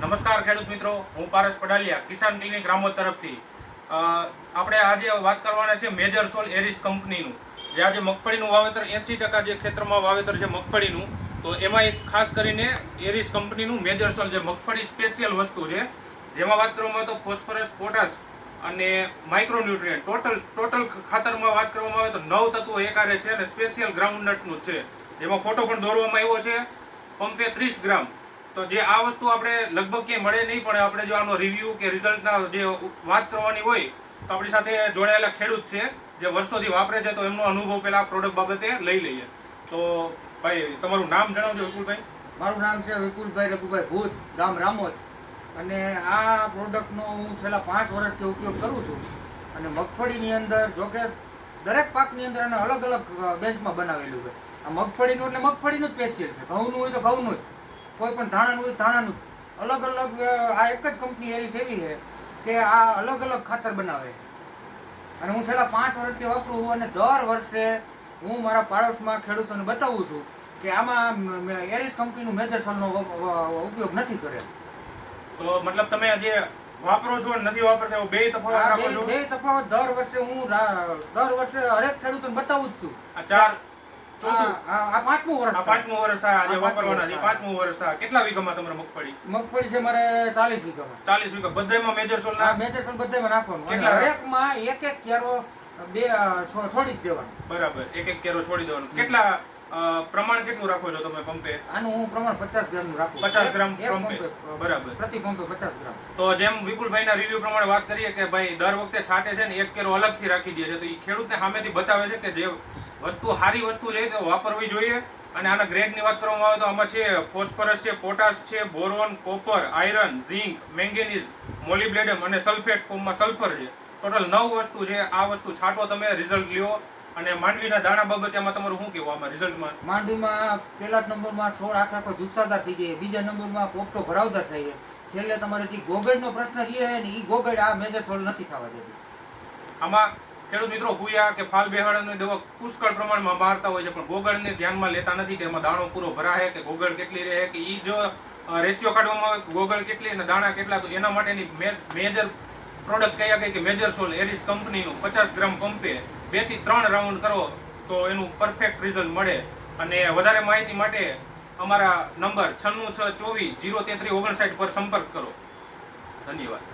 નમસ્કાર ખેડૂત મિત્રો, હું પારસ પડાલિયા કિસાન ક્લિનિક રામોદ તરફથી. આપણે આજે વાત કરવાના છે મેજર સોલ એરિસ કંપનીનું જે આજે મગફળીનું વાવેતર, એંસી ટકા જે ખેતરમાં વાવેતર છે મગફળીનું, તો એમાં એક ખાસ કરીને એરિસ કંપનીનું મેજર સોલ જે મગફળી સ્પેશિયલ વસ્તુ છે. જેમાં વાત કરવામાં તો ફોસ્ફરસ પોટાશ અને માઇક્રોન્યુટ્રિયન્ટ ટોટલ ટોટલ ખાતરમાં વાત કરવામાં આવે તો નવ તત્વો એકારે છે અને સ્પેશિયલ ગ્રાઉન્ડનટનું છે. જેમાં ફોટો પણ દોરવામાં આવ્યો છે. પંપે ત્રીસ ગ્રામ. તો જે આ વસ્તુ આપણે લગભગ ક્યાંય મળે નહીં, પણ આપણે જો આનો રિવ્યૂ કે રિઝલ્ટના જે વાત કરવાની હોય, તો આપણી સાથે જોડાયેલા ખેડૂત છે, જે વર્ષોથી વાપરે છે, તો એમનો અનુભવ પહેલા પ્રોડક્ટ બાબતે લઈ લઈએ. તો ભાઈ, તમારું નામ જણાવજો વિપુલભાઈ. મારું નામ છે વિપુલભાઈ રઘુભાઈ ભૂત, ગામ રામોદ. અને આ પ્રોડક્ટનો હું છેલ્લા પાંચ વર્ષથી ઉપયોગ કરું છું. અને મગફળીની અંદર, જોકે દરેક પાકની અંદર એને અલગ અલગ બેન્ચમાં બનાવેલું છે. આ મગફળીનું એટલે મગફળીનું જ સ્પેશિયલ છે. ઘઉંનું હોય તો ઘઉંનું જ. કોઈ પણ ધાણાનું ધાણાનું. અલગ અલગ આ એક જ કંપની એરી એવી છે કે આ અલગ અલગ ખાતર બનાવે. અને હું છેલ્લા પાંચ વર્ષથી વાપરું છું અને દર વર્ષે હું મારા પાડોશમાં ખેડૂતોને બતાવું છું કે આમાં એરિસ કંપનીનું મેજર સોલનો વ- વ- ઉપયોગ નથી કરેલ તો મતલબ તમે જે વાપરો છો નથી વાપરતા બે તફાવત રાખો બે છો? બે તફાવત દર વર્ષે હું દર વર્ષે હરેક ખેડૂતોને બતાવું જ છું. ચાર આ પાંચમું વર્ષ આ પાંચમું વર્ષ આ વાપરવાના છે. વર્ષ પાંચમું વર્ષ થાય. કેટલા વીઘામાં તમારે મગફળી? મગફળી છે મારે ચાલીસ વીઘામાં. ચાલીસ વીઘા. બધામાં મેજર સોલ આ મેજર સોલ બધામાં નાખવાનું. અને હરેકમાં એક એક ક્યારો બે છોડી જ દેવાનું. બરાબર. એક એક કેરો છોડી દેવાનું. કેટલા પ્રમાણ કેટલું રાખો છો તમે પંપે? આનું હું પ્રમાણ પચાસ ગ્રામનું રાખું 50 ગ્રામ પંપે. પંપે, બરાબર. પ્રતિ પંપે પચાસ ગ્રામ. તો જેમ વિપુલભાઈના રિવ્યુ પ્રમાણે વાત કરીએ કે ભાઈ દર વખતે છાંટે છે ને એક કેરો અલગથી રાખી દે છે તો એ ખેડૂતને સામેથી બતાવે છે કે જે વસ્તુ સારી વસ્તુ છે તે વાપરવી જોઈએ. અને આના ગ્રેડની વાત કરવામાં આવે તો આમાં છે ફોસ્ફરસ છે પોટાશ છે boron copper iron zinc manganese molybdenum અને સલ્ફેટ ફોર્મમાં સલ્ફર છે. ટોટલ નવ વસ્તુ છે. આ વસ્તુ છાંટો તમે રિઝલ્ટ લ્યો. અને માંડવીના દાણા બાબતે આમાં તમારું શું કહેવું? આમાં રિઝલ્ટમાં માંડવીમાં પહેલા નંબરમાં છોડ આખા આખો જુસ્સાદાર થઈ જાય બીજા નંબરમાં પોપટો ભરાવદાર થઈ જાય છેલ્લે તમારે જે ગોગળનો પ્રશ્ન રહે છે ને એ ગોગળ આ મેજર સોલ્વ નથી થવા દેતી. આમાં ખેડૂત મિત્રો હુયા કે ફાલ બેહાડાની દવા પુષ્કળ પ્રમાણમાં મારતા હોય છે પણ ગોગળને ધ્યાનમાં લેતા નથી કે એમાં દાણો પૂરો ભરાય કે ગોગળ કેટલી રહે કે એ જો રેશિયો કાઢવામાં આવે ગોગળ કેટલી અને દાણા કેટલા. તો એના માટેની મેજર પ્રોડક્ટ કયા કઈ કે મેજર સોલ એરિસ કંપનીનું પચાસ ગ્રામ પંપે બેથી ત્રણ રાઉન્ડ કરો તો એનું પરફેક્ટ રિઝલ્ટ મળે. અને વધારે માહિતી માટે અમારા નંબર છન્નું છ ચોવીસ જીરો તેત્રીસ ઓગણસાઠ પર સંપર્ક કરો. ધન્યવાદ.